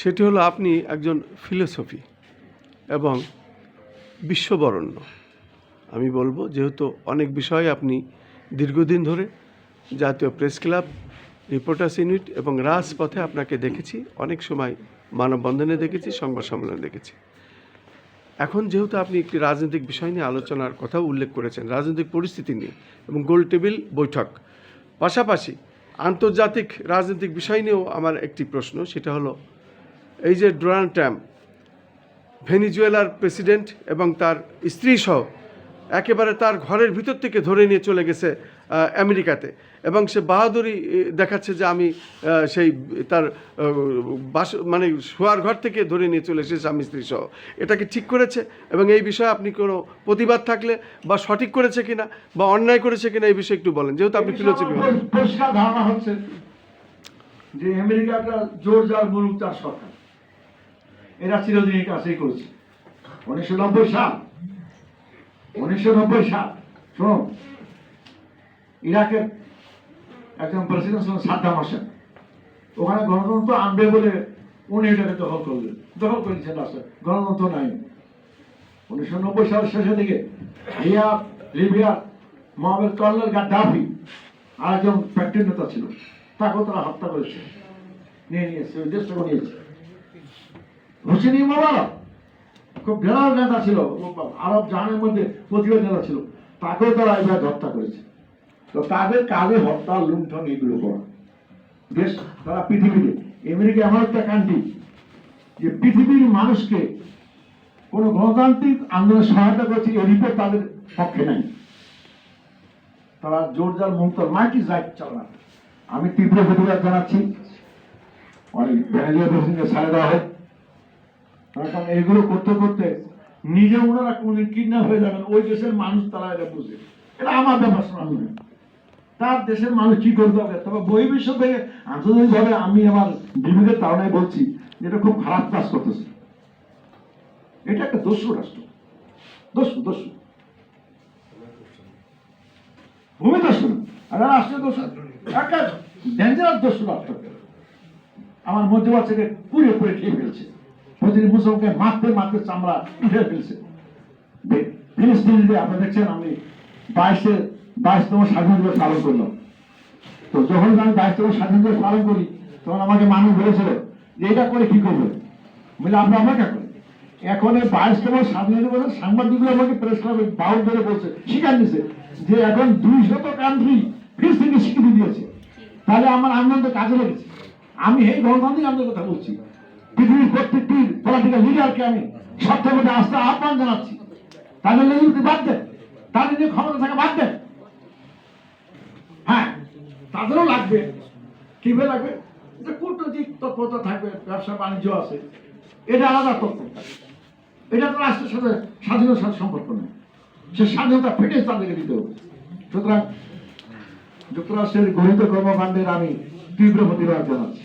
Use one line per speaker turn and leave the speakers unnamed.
সেটি হলো আপনি একজন ফিলোসফি এবং বিশ্ববরণ্য। আমি বলব যেহেতু অনেক বিষয়ে আপনি দীর্ঘদিন ধরে জাতীয় প্রেস ক্লাব, রিপোর্টার্স ইউনিট এবং রাজপথে আপনাকে দেখেছি, অনেক সময় মানববন্ধনে দেখেছি, সংবাদ সম্মেলনে দেখেছি। এখন যেহেতু আপনি একটি রাজনৈতিক বিষয় নিয়ে আলোচনার কথাও উল্লেখ করেছেন, রাজনৈতিক পরিস্থিতি নিয়ে এবং গোল টেবিল বৈঠক, পাশাপাশি আন্তর্জাতিক রাজনৈতিক বিষয় নিয়েও আমার একটি প্রশ্ন, সেটা হলো এই যে ডোনাল্ড ট্রাম্প ভেনিজুয়েলার প্রেসিডেন্ট এবং তার স্ত্রী সহ একেবারে তার ঘরের ভিতর থেকে ধরে নিয়ে চলে গেছে আমেরিকাতে। এবং সে বাহাদুরি দেখাচ্ছে যে আমি সেই তার বাস মানে শোয়ার ঘর থেকে ধরে নিয়ে চলে এসেছে স্বামী স্ত্রী সহ। এটা কি ঠিক করেছে? এবং এই বিষয়ে আপনি কোনো প্রতিবাদ থাকলে বা সঠিক করেছে কিনা বা অন্যায় করেছে কিনা এই বিষয়ে একটু বলেন যেহেতু আপনি ফিলোসফি
ধারণা হচ্ছে যে আমেরিকাটা জোর যার মুলুক তার সরকার। এরা চিরদিন এই কাজই করেছে। উনিশশো নব্বই সাল। উনিশশো নব্বই সাল। শুনুন ইরাকের একজন প্রেসিডেন্ট ছিলেন সাদ্দাম হোসেন। ওখানে গণতন্ত্র আনবে বলে উনি এটাকে দখল করলেন। দখল করে দিচ্ছেন রাষ্ট্র গণতন্ত্র নাই। উনিশশো নব্বই সালের শেষের দিকে লিয়া লিবিয়ার মোহাম্মদ কর্নেল গাদ্দাফি আর একজন ফ্যাক্টরি নেতা ছিল। তাকেও তারা হত্যা করেছে। নিয়ে নিয়েছে দেশটাকে নিয়েছে। হোসেনি মোবারক। খুব বিরাট নেতা ছিল, আরব জাহানের মধ্যে প্রতিভা নেতা ছিল। তাকেও তারা এইভাবে হত্যা করেছে। তো তাদের কাজে হত্যা লুণ্ঠন এগুলো করা। দেশ তারা পৃথিবীতে, আমেরিকা এমন একটা কান্ট্রি যে পৃথিবীর মানুষকে কোনো গণতান্ত্রিক আন্দোলনে সহায়তা করছে এই রিপোর্ট তাদের পক্ষে নাই। তারা জোরজার মুক্তর, মাইটি যাই চালান। আমি তীব্র প্রতিবাদ জানাচ্ছি। অনেক প্রেসিডেন্টকে ছাড়ে দেওয়া হয় কারণ এগুলো করতে করতে নিজে ওনারা কোনদিন কিডন্যাপ হয়ে যাবেন। ওই দেশের মানুষ তারা এটা বুঝে। এটা আমার ব্যাপার হবে তার দেশের মানুষ কি করতে হবে? তবে বহির্বিশ্ব থেকে আন্তর্জাতিকভাবে আমি আমার বিবেকের তাড়নায় বলছি এটা খুব খারাপ কাজ করতেছে। এটা একটা দস্যু রাষ্ট্র। দস্যু দস্যু। ভূমি দস্যু আর রাষ্ট্রীয় দস্যু। একটা ডেঞ্জারাস দস্যু রাষ্ট্র। আমার মধ্যপ্রাচ্যকে পুড়ে পুড়ে খেয়ে ফেলছে। প্রতিদিন মুসলমানকে মারতে মারতে চামড়া উঠে ফেলছে। ফিলিস্তিনিতে আপনি দেখছেন, আমি বাইশে বাইশতম স্বাধীন দিবস পালন করলাম। তো যখন আমি বাইশতম স্বাধীন দিবস পালন করি, তখন আমাকে মানুষ বলেছিল যে এটা করে কি করবে? বলে আপনি অপেক্ষা করেন এখন এই বাইশতম স্বাধীন দিবসে সাংবাদিকগুলো আমাকে প্রেস ক্লাবে বাউল ধরে বলছে, স্বীকার দিছে যে এখন দুই শত কান্ট্রি ফিলিস্তিনকে স্বীকৃতি দিয়েছে। তাহলে আমার আনন্দ কাজে লেগেছে। আমি এই গণতান্ত্রিক আন্দোলনের কথা বলছি। পৃথিবীর প্রত্যেকটি পলিটিক্যাল লিডারকে আমি সত্যের মধ্যে আস্থা আহ্বান জানাচ্ছি। তাদের লেজুলকে বাদ দেন। তাদের যে ক্ষমতা থাকে বাদ দেন। হ্যাঁ তাদেরও লাগবে। কীভাবে লাগবে? যে কূটনৈতিক তৎপরতা থাকবে, ব্যবসা, বাণিজ্য আছে। এটা আলাদা তৎপরতা। এটা তো রাষ্ট্রের সাথে স্বাধীনতার সাথে সম্পর্ক নেই। সে স্বাধীনতা ফেটে তাদেরকে দিতে হবে। সুতরাং যুক্তরাষ্ট্রের গণিত কর্মকাণ্ডের আমি তীব্র প্রতিবাদ জানাচ্ছি।